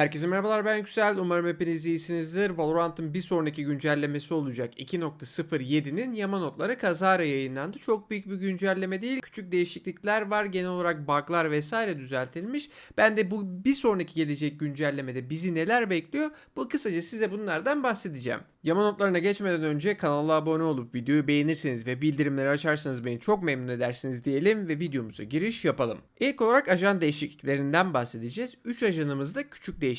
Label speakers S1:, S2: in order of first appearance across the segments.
S1: Herkese merhabalar ben Yüksel. Umarım hepiniz iyisinizdir. Valorant'ın bir sonraki güncellemesi olacak 2.07'nin yama notları kazara yayınlandı. Çok büyük bir güncelleme değil. Küçük değişiklikler var. Genel olarak bug'lar vesaire düzeltilmiş. Ben de bu bir sonraki gelecek güncellemede bizi neler bekliyor? Bu kısaca size bunlardan bahsedeceğim. Yama notlarına geçmeden önce kanala abone olup videoyu beğenirseniz ve bildirimleri açarsanız beni çok memnun edersiniz diyelim ve videomuza giriş yapalım. İlk olarak ajan değişikliklerinden bahsedeceğiz. 3 ajanımızda küçük değişiklikler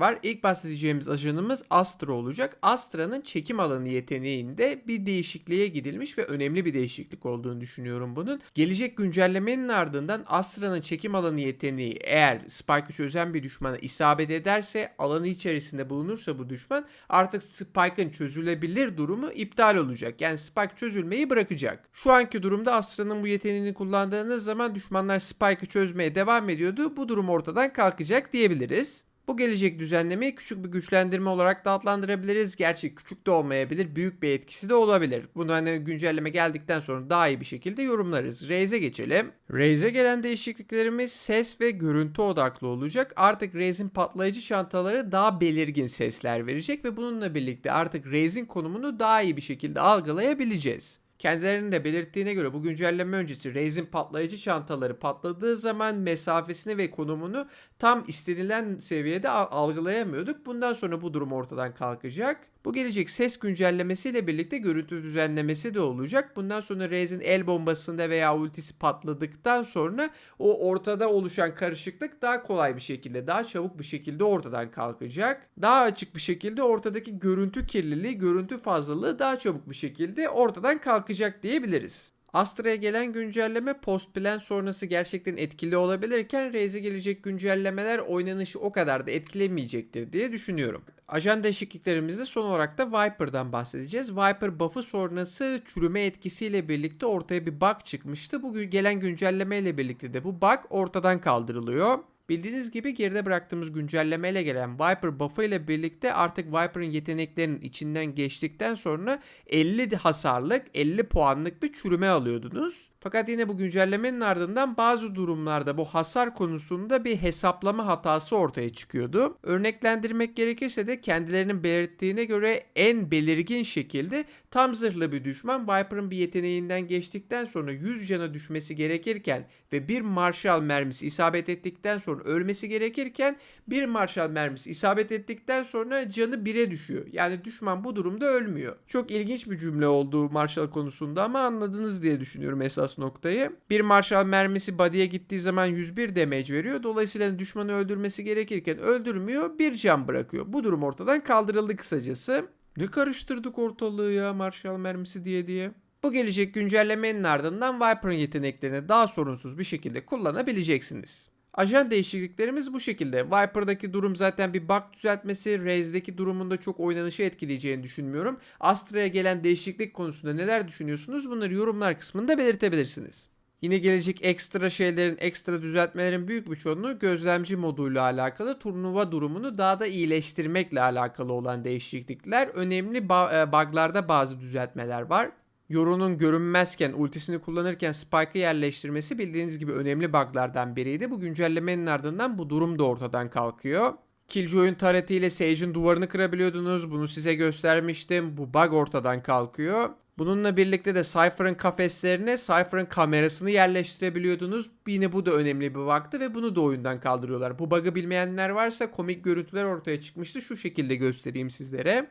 S1: var. İlk bahsedeceğimiz ajanımız Astra olacak. Astra'nın çekim alanı yeteneğinde bir değişikliğe gidilmiş ve önemli bir değişiklik olduğunu düşünüyorum bunun. Gelecek güncellemenin ardından Astra'nın çekim alanı yeteneği eğer Spike'ı çözen bir düşmana isabet ederse alanı içerisinde bulunursa bu düşman artık Spike'ın çözülebilir durumu iptal olacak. Yani Spike çözülmeyi bırakacak. Şu anki durumda Astra'nın bu yeteneğini kullandığınız zaman düşmanlar Spike'ı çözmeye devam ediyordu. Bu durum ortadan kalkacak diyebiliriz. Bu gelecek düzenlemeyi küçük bir güçlendirme olarak da adlandırabiliriz. Gerçi küçük de olmayabilir, büyük bir etkisi de olabilir. Bunu hani güncelleme geldikten sonra daha iyi bir şekilde yorumlarız. Raze'e geçelim. Raze'e gelen değişikliklerimiz ses ve görüntü odaklı olacak. Artık Raze'in patlayıcı çantaları daha belirgin sesler verecek ve bununla birlikte artık Raze'in konumunu daha iyi bir şekilde algılayabileceğiz. Kendilerinin de belirttiğine göre bu güncelleme öncesi Raze'in patlayıcı çantaları patladığı zaman mesafesini ve konumunu tam istenilen seviyede algılayamıyorduk. Bundan sonra bu durum ortadan kalkacak. Bu gelecek ses güncellemesiyle birlikte görüntü düzenlemesi de olacak. Bundan sonra Raze'in el bombasında veya ultisi patladıktan sonra o ortada oluşan karışıklık daha kolay bir şekilde, daha çabuk bir şekilde ortadan kalkacak. Daha açık bir şekilde ortadaki görüntü kirliliği, görüntü fazlalığı daha çabuk bir şekilde ortadan kalkacak diyebiliriz. Astra'ya gelen güncelleme post plan sonrası gerçekten etkili olabilirken Raze'e gelecek güncellemeler oynanışı o kadar da etkilemeyecektir diye düşünüyorum. Ajan değişikliklerimizde son olarak da Viper'dan bahsedeceğiz. Viper buff'ı sonrası çürüme etkisiyle birlikte ortaya bir bug çıkmıştı. Bu gelen güncelleme ile birlikte de bu bug ortadan kaldırılıyor. Bildiğiniz gibi geride bıraktığımız güncellemeyle gelen Viper buff'ı ile birlikte artık Viper'ın yeteneklerinin içinden geçtikten sonra 50 hasarlık 50 puanlık bir çürüme alıyordunuz. Fakat yine bu güncellemenin ardından bazı durumlarda bu hasar konusunda bir hesaplama hatası ortaya çıkıyordu. Örneklendirmek gerekirse de kendilerinin belirttiğine göre en belirgin şekilde tam zırhlı bir düşman Viper'ın bir yeteneğinden geçtikten sonra 100 cana düşmesi gerekirken ve bir Marshall mermisi isabet ettikten sonra ölmesi gerekirken bir Marshall mermisi isabet ettikten sonra canı 1'e düşüyor. Yani düşman bu durumda ölmüyor. Çok ilginç bir cümle oldu Marshall konusunda ama anladınız diye düşünüyorum esas noktayı. Bir Marshall mermisi body'ye gittiği zaman 101 damage veriyor. Dolayısıyla düşmanı öldürmesi gerekirken öldürmüyor, bir can bırakıyor. Bu durum ortadan kaldırıldı kısacası. Ne karıştırdık ortalığı ya Marshall mermisi diye diye. Bu gelecek güncellemenin ardından Viper'ın yeteneklerini daha sorunsuz bir şekilde kullanabileceksiniz. Ajan değişikliklerimiz bu şekilde. Viper'daki durum zaten bir bug düzeltmesi. Raze'deki durumunda çok oynanışı etkileyeceğini düşünmüyorum. Astra'ya gelen değişiklik konusunda neler düşünüyorsunuz? Bunları yorumlar kısmında belirtebilirsiniz. Yine gelecek ekstra şeylerin, ekstra düzeltmelerin büyük bir çoğunluğu gözlemci moduyla alakalı turnuva durumunu daha da iyileştirmekle alakalı olan değişiklikler. Önemli e, bug'larda bazı düzeltmeler var. Yoru'nun görünmezken ultisini kullanırken Spike'ı yerleştirmesi bildiğiniz gibi önemli bug'lardan biriydi. Bu güncellemenin ardından bu durum da ortadan kalkıyor. Killjoy'un taretiyle Sage'in duvarını kırabiliyordunuz. Bunu size göstermiştim. Bu bug ortadan kalkıyor. Bununla birlikte de Cypher'ın kafeslerine Cypher'ın kamerasını yerleştirebiliyordunuz. Yine bu da önemli bir bug'tı ve bunu da oyundan kaldırıyorlar. Bu bug'ı bilmeyenler varsa komik görüntüler ortaya çıkmıştı. Şu şekilde göstereyim sizlere.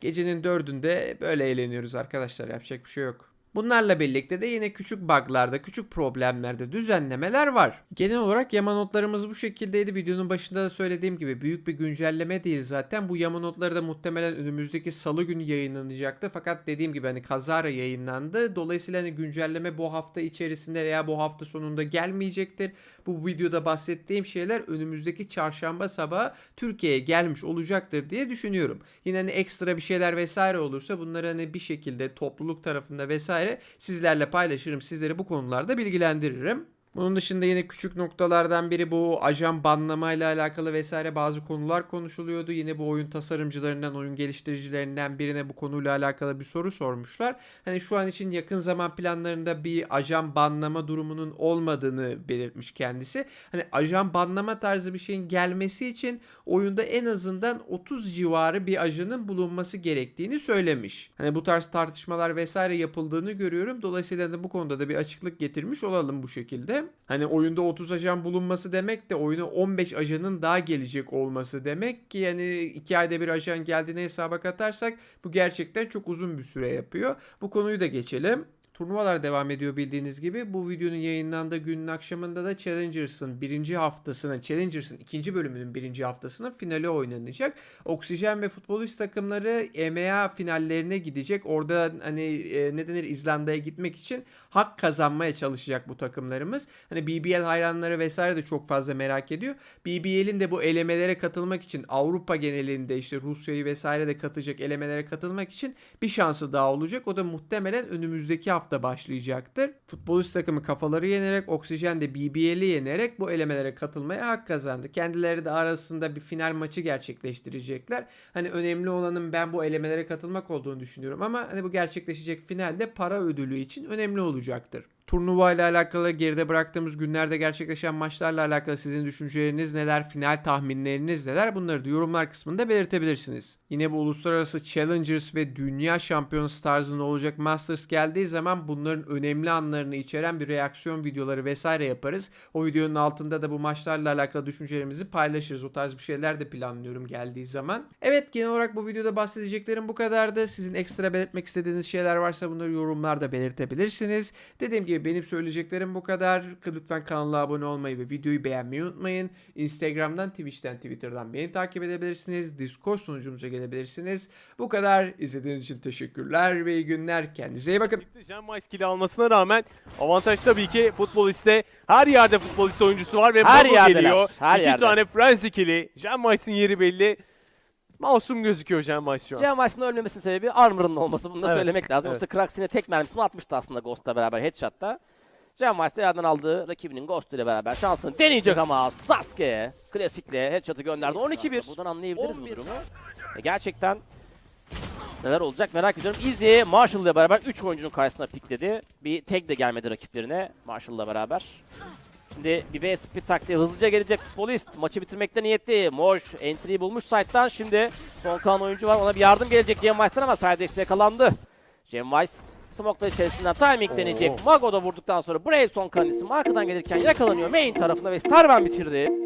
S1: Gecenin dördünde böyle eğleniyoruz arkadaşlar yapacak bir şey yok. Bunlarla birlikte de yine küçük bug'larda, küçük problemlerde düzenlemeler var. Genel olarak yama notlarımız bu şekildeydi. Videonun başında da söylediğim gibi büyük bir güncelleme değil zaten. Bu yama notları da muhtemelen önümüzdeki salı günü yayınlanacaktı. Fakat dediğim gibi hani kazara yayınlandı. Dolayısıyla hani güncelleme bu hafta içerisinde veya bu hafta sonunda gelmeyecektir. Bu videoda bahsettiğim şeyler önümüzdeki çarşamba sabahı Türkiye'ye gelmiş olacaktır diye düşünüyorum. Yine hani ekstra bir şeyler vesaire olursa bunları hani bir şekilde topluluk tarafında vesaire sizlerle paylaşırım. Sizleri bu konularda bilgilendiririm. Bunun dışında yine küçük noktalardan biri bu ajan banlama ile alakalı vesaire bazı konular konuşuluyordu. Yine bu oyun tasarımcılarından, oyun geliştiricilerinden birine bu konuyla alakalı bir soru sormuşlar. Hani şu an için yakın zaman planlarında bir ajan banlama durumunun olmadığını belirtmiş kendisi. Hani ajan banlama tarzı bir şeyin gelmesi için oyunda en azından 30 civarı bir ajanın bulunması gerektiğini söylemiş. Hani bu tarz tartışmalar vesaire yapıldığını görüyorum. Dolayısıyla da bu konuda da bir açıklık getirmiş olalım bu şekilde. Hani oyunda 30 ajan bulunması demek de oyuna 15 ajanın daha gelecek olması demek ki yani 2 ayda bir ajan geldiğini hesaba katarsak bu gerçekten çok uzun bir süre yapıyor. Bu konuyu da geçelim. Turnuvalar devam ediyor bildiğiniz gibi. Bu videonun yayınlandığı günün akşamında da Challengers'ın birinci haftasının, Challengers'ın ikinci bölümünün birinci haftasının finali oynanacak. Oksijen ve futbolist takımları EMEA finallerine gidecek. Orada hani e, ne denir İzlanda'ya gitmek için hak kazanmaya çalışacak bu takımlarımız. Hani BBL hayranları vesaire de çok fazla merak ediyor. BBL'in de bu elemelere katılmak için Avrupa genelinde işte Rusya'yı vesaire de katacak elemelere katılmak için bir şansı daha olacak. O da muhtemelen önümüzdeki hafta başlayacaktır. Futbolist takımı kafaları yenerek Oksijen de BBL'i yenerek bu elemelere katılmaya hak kazandı. Kendileri de arasında bir final maçı gerçekleştirecekler. Hani önemli olanın ben bu elemelere katılmak olduğunu düşünüyorum ama hani bu gerçekleşecek finalde para ödülü için önemli olacaktır. Turnuva ile alakalı geride bıraktığımız günlerde gerçekleşen maçlarla alakalı sizin düşünceleriniz neler, final tahminleriniz neler bunları da yorumlar kısmında belirtebilirsiniz. Yine bu uluslararası Challengers ve Dünya Şampiyonası tarzında olacak Masters geldiği zaman bunların önemli anlarını içeren bir reaksiyon videoları vesaire yaparız. O videonun altında da bu maçlarla alakalı düşüncelerimizi paylaşırız. O tarz bir şeyler de planlıyorum geldiği zaman. Evet genel olarak bu videoda bahsedeceklerim bu kadardı. Sizin ekstra belirtmek istediğiniz şeyler varsa bunları yorumlarda belirtebilirsiniz. Dediğim gibi benim söyleyeceklerim bu kadar. Lütfen kanala abone olmayı ve videoyu beğenmeyi unutmayın. Instagram'dan, Twitch'ten, Twitter'dan beni takip edebilirsiniz. Discord sunucumuza gelebilirsiniz. Bu kadar. İzlediğiniz için teşekkürler ve iyi günler. Kendinize iyi bakın.
S2: Jean Mice kili almasına rağmen avantaj tabii ki futboliste. Her yerde futbolist oyuncusu var ve
S3: Her
S2: Mago
S3: yerdeler,
S2: geliyor.
S3: her
S2: İki
S3: yerde.
S2: tane Frenzy kili. Jean Mice'in yeri belli. Masum gözüküyor Jean Mice şu an.
S3: Cem Maç'ın ölmemesinin sebebi Armor'ın olması. Bunu da
S2: Evet,
S3: söylemek lazım.
S2: evet.
S3: Yoksa Kraxin'e tek mermisini atmıştı aslında Ghost'la beraber headshot'ta. Cem Maç da yerden aldığı rakibinin Ghost ile beraber şansını deneyecek ama Sasuke klasikle headshot'ı gönderdi. 12-1. Buradan anlayabiliriz bu
S2: 11.
S3: durumu. E, gerçekten neler olacak merak ediyorum. Izzy Marshall ile beraber 3 oyuncunun karşısına pikledi. Bir tag de gelmedi rakiplerine Marshall'la beraber. Şimdi bir B speed taktiği hızlıca gelecek futbolist. Maçı bitirmekte niyetli. Moş entry'yi bulmuş site'dan. Şimdi son kalan oyuncu var. Ona bir yardım gelecek Cem Weiss'ten ama Sidex yakalandı. Cem Weiss smoke'lar içerisinden timing deneyecek. Mago da vurduktan sonra Brave son kalan isim arkadan gelirken yakalanıyor main tarafına ve Starman bitirdi.